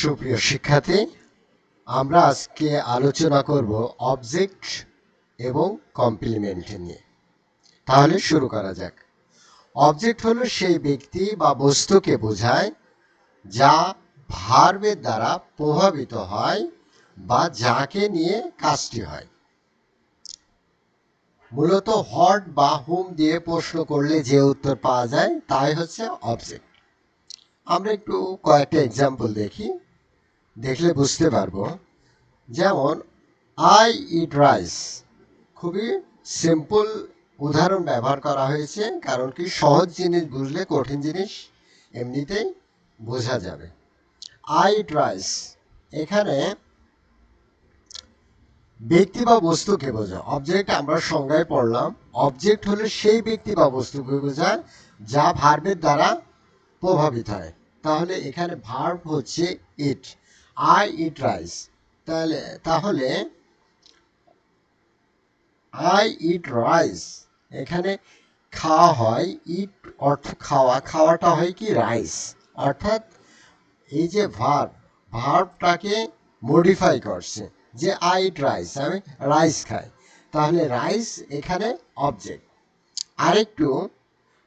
সুপ্রিয় শিক্ষার্থী, আমরা আজকে আলোচনা করব অবজেক্ট এবং কমপ্লিমেন্ট নিয়ে। তাহলে শুরু করা যাক। অবজেক্ট হলো সেই ব্যক্তি বা বস্তুকে বোঝায় যা ভার্বের দ্বারা প্রভাবিত হয় বা যাকে নিয়ে কাজটি হয়। মূলত হট বা হুম দিয়ে প্রশ্ন করলে যে উত্তর পাওয়া যায়, তাই হচ্ছে অবজেক্ট আমরা একটু কয়েকটা এক্সাম্পল দেখি। দেখলে বুঝতে পারব। যেমন আই ইট রাইস খুবই সিম্পল উদাহরণ ব্যবহার করা হয়েছে, কারণ কি সহজ জিনিস বুঝলে কঠিন জিনিস এমনিতেই বোঝা যাবে। আই ইট রাইস এখানে ব্যক্তি বা বস্তুকে বোঝায় অবজেক্ট আমরা সংজ্ঞায় পড়লাম। অবজেক্ট হলো সেই ব্যক্তি বা বস্তুকে বোঝায়, যা ভার্বের দ্বারা প্রভাবিত হয়। তাহলে এখানে ভার্ব হচ্ছে ইট আই ইট রাইস তাহলে তাহলে আই ইট রাইস এখানে খাওয়া হয় ইট অর্থ খাওয়া। খাওয়াটা হয় কি? রাইস অর্থাৎ এই যে ভার্ব ভার্বটাকে মডিফাই করছে যে আই ইট রাইস আমি রাইস খাই। তাহলে রাইস এখানে অবজেক্ট আরেকটু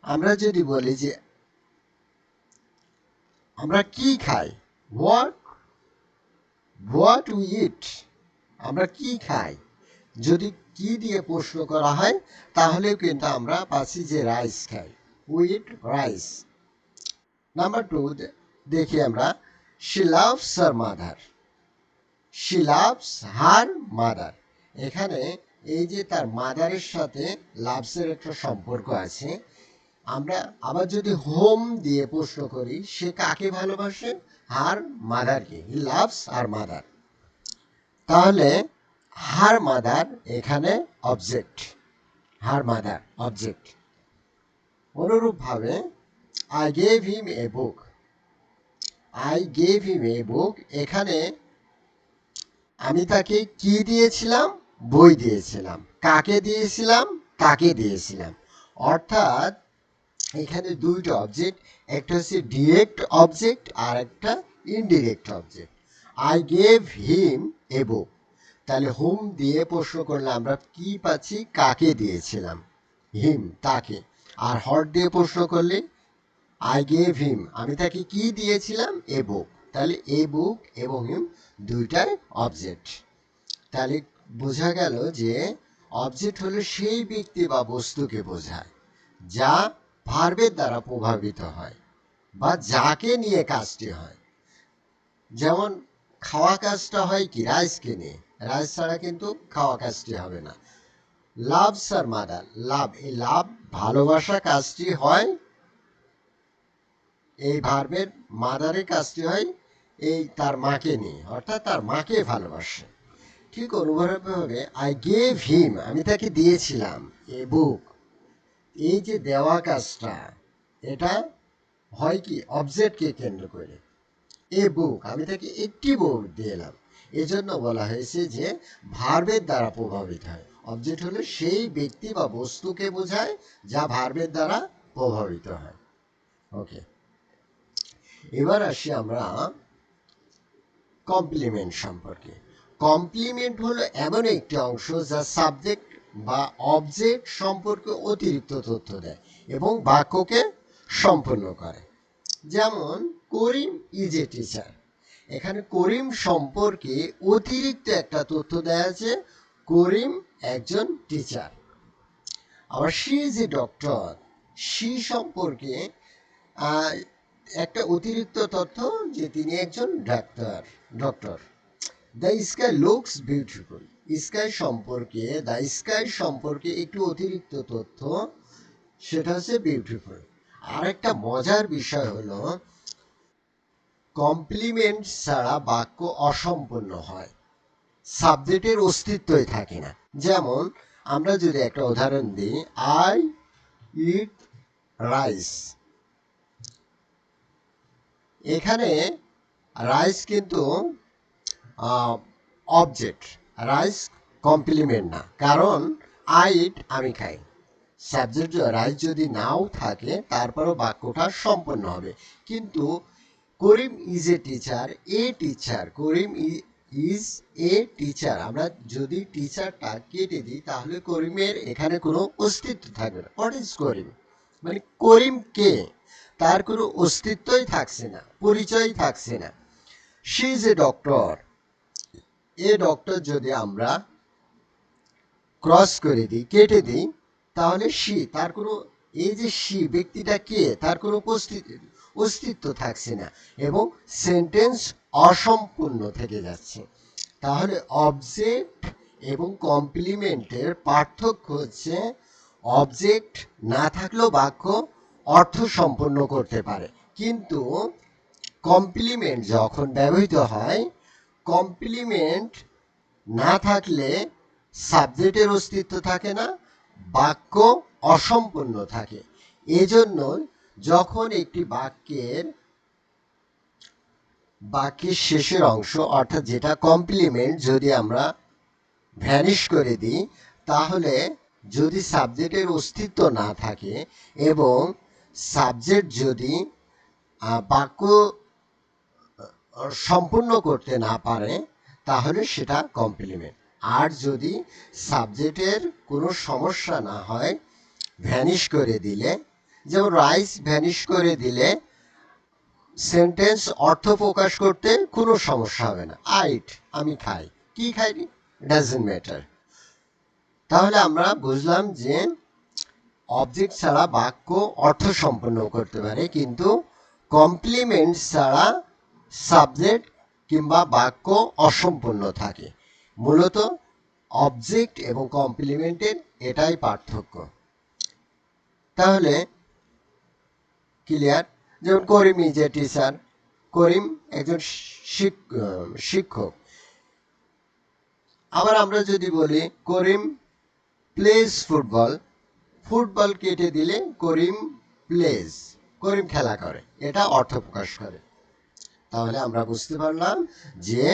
আমরা যদি বলি যে আমরা কি খাই? হোয়াট হোয়াট উই ইট আমরা কি খাই? যদি কি দিয়ে প্রশ্ন করা হয়, তাহলে কিন্তু আমরা পাচ্ছি যে রাইস খাই। We eat rice number two দেখি আমরা she loves her mother. She loves her mother. এখানে এই যে তার মাদারের সাথে লাভসের একটা সম্পর্ক আছে আমরা আবার যদি হোম দিয়ে প্রশ্ন করি, সে কাকে ভালোবাসে? হার মাদারকে। হি লাভস আর মাদার তাহলে হার মাদার এখানে অবজেক্ট হার মাদার অবজেক্ট অনুরূপভাবে I gave him a book I gave him a book এখানে আমি তাকে কি দিয়েছিলাম? বই দিয়েছিলাম। কাকে দিয়েছিলাম? তাকে দিয়েছিলাম? অর্থাৎ এখানে দুইটা অবজেক্ট একটা হচ্ছে ডিরেক্ট অবজেক্ট আর একটা indirect object I gave him a book তাহলে হোম দিয়ে প্রশ্ন করলে আমরা কি পাচ্ছি? কাকে দিয়েছিলাম? হিম তাকে। আর হট দিয়ে প্রশ্ন করলে আই গেভ হিম আমি তাকে কি দিয়েছিলাম? এ বুক তাহলে এ বুক এবং হিম দুইটাই অবজেক্ট তাহলে বোঝা গেল যে অবজেক্ট হলো সেই ব্যক্তি বা বস্তুকে বোঝায়, যা ভার্বের দ্বারা প্রভাবিত হয় বা যাকে নিয়ে কাজটি হয়। যেমন, খাওয়া কাজটা হয় কি? রাইসকে নিয়ে। রাইস ছাড়া কিন্তু খাওয়া কাজটি হবে না। Love sir mother, love. এই লাভ, ভালোবাসা কাজটি হয়, এই ভার্বের মাদারের কাজটি হয়, এই তার মাকে নিয়ে। অর্থাৎ তার মাকে ভালোবাসে। ঠিক অনুভব হবে আই গেভ হিম আমি তাকে দিয়েছিলাম এ বুক এই যে দেওয়া কাজটা, এটা হয় কি অবজেক্টকে কেন্দ্র করে। এ বুক আমি তাকে একটি বুক দিলাম এজন্য বলা হয়েছে যে ভার্বের দ্বারা প্রভাবিত হয়। অবজেক্ট হলো সেই ব্যক্তি বা বস্তুকে বোঝায়, যা ভার্বের দ্বারা প্রভাবিত হয়। ওকে এবার আসি আমরা কমপ্লিমেন্ট সম্পর্কে। কমপ্লিমেন্ট হলো এমন একটি অংশ যা সাবজেক্ট বা অবজেক্ট সম্পর্কে অতিরিক্ত তথ্য দেয় এবং বাক্যকে সম্পূর্ণ করে। যেমন, করিম ইজ এ টিচার এখানে করিম সম্পর্কে অতিরিক্ত একটা তথ্য দেয়া আছে, করিম একজন টিচার আবার she is a doctor she সম্পর্কে একটা অতিরিক্ত তথ্য যে তিনি একজন doctor doctor the sky looks beautiful sky সম্পর্কে দ্য স্কাই সম্পর্কে একটু অতিরিক্ত তথ্য, সেটা হচ্ছে বিউটিফুল আর একটা মজার বিষয় হলো কমপ্লিমেন্ট ছাড়া বাক্য অসম্পূর্ণ হয়। সাবজেক্টের অস্তিত্বই থাকে না। যেমন, আমরা যদি একটা উদাহরণ দিই আই ইট রাইস এখানে রাইস কিন্তু অবজেক্ট রাইস কমপ্লিমেন্ট না। কারণ আই ইট আমি খাই। সাবজেক্ট রাইস যদি নাও থাকে, তারপরও বাক্যটা সম্পন্ন হবে। কিন্তু, Karim is a teacher a teacher Karim is a teacher আমরা যদি টিচারটা কেটে দিই, তাহলে করিমের এখানে কোনো অস্তিত্ব থাকবে না। What is Karim? মানে করিম কে? তার কোনো অস্তিত্বই থাকছে না পরিচয় থাকছে না। She is a doctor a doctor যদি আমরা ক্রস করে দিই, কেটে দিই, তাহলে শি তার কোনো, এই যে শি ব্যক্তিটা কে, তার কোনো অস্তিত্ব থাকছে না এবং সেন্টেন্স অসম্পূর্ণ থেকে যাচ্ছে। তাহলে অবজেক্ট এবং কমপ্লিমেন্টের পার্থক্য হচ্ছে অবজেক্ট না থাকলেও বাক্য অর্থ সম্পন্ন করতে পারে। কিন্তু কমপ্লিমেন্ট যখন ব্যবহৃত হয় কমপ্লিমেন্ট না থাকলে সাবজেক্টের অস্তিত্ব থাকে না, বাক্য অসম্পূর্ণ থাকে। এজন্য যখন একটি বাক্যের বাক্যের শেষের অংশ, অর্থাৎ যেটা কমপ্লিমেন্ট যদি আমরা ভ্যানিশ করে দিই, তাহলে যদি সাবজেক্টের অস্তিত্ব না থাকে এবং সাবজেক্ট যদি বাক্য সম্পূর্ণ করতে না পারে, তাহলে সেটা কমপ্লিমেন্ট আর যদি সাবজেক্টের কোনো সমস্যা না হয় ভ্যানিশ করে দিলে, যেমন রাইস ভ্যানিশ করে দিলে সেন্টেন্স অর্থ প্রকাশ করতে কোনো সমস্যা হবে না। আইট আমি খাই। কি খাই ডাজেন্ট ম্যাটার তাহলে আমরা বুঝলাম যে অবজেক্ট ছাড়া বাক্য অর্থ সম্পন্ন করতে পারে, কিন্তু কমপ্লিমেন্ট ছাড়া সাবজেক্ট কিংবা বাক্য অসম্পূর্ণ থাকে। মূলত অবজেক্ট এবং কমপ্লিমেন্টের এটাই পার্থক্য। তাহলে ক্লিয়ার? যেমন করিম ইজ এ টিচার। করিম একজন শিক- শিক্ষক। আবার আমরা যদি বলি, করিম প্লেস ফুটবল ফুটবল কেটে দিলে করিম প্লেস করিম খেলা করে। এটা অর্থ প্রকাশ করে। তাহলে আমরা বুঝতে পারলাম যে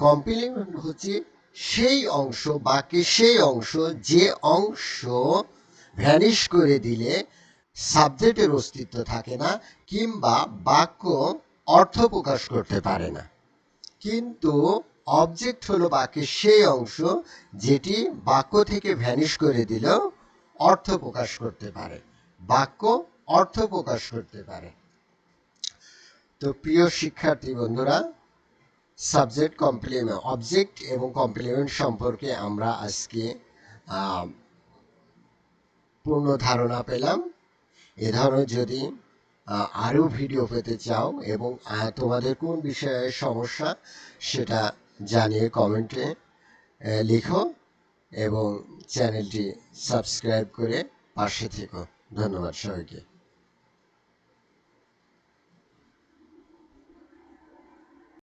কমপ্লিমেন্ট হচ্ছে সেই অংশ বাক্যের সেই অংশ, যে অংশ ভ্যানিশ করে দিলে সাবজেক্টের অস্তিত্ব থাকে না কিংবা বাক্য অর্থ প্রকাশ করতে পারে না। কিন্তু অবজেক্ট হলো বাক্যের সেই অংশ যেটি বাক্য থেকে ভ্যানিশ করে দিলেও অর্থ প্রকাশ করতে পারে। বাক্য অর্থ প্রকাশ করতে পারে। তো প্রিয় শিক্ষার্থী বন্ধুরা সাবজেক্ট কমপ্লিমেন্ট অবজেক্ট এবং কমপ্লিমেন্ট সম্পর্কে আমরা আজকে পূর্ণ ধারণা পেলাম। এ ধরনের যদি আরও ভিডিও পেতে চাও এবং তোমাদের কোন বিষয়ে সমস্যা সেটা জানিয়ে কমেন্টে লিখো এবং চ্যানেলটি সাবস্ক্রাইব করে পাশে থেকো। ধন্যবাদ সবাইকে।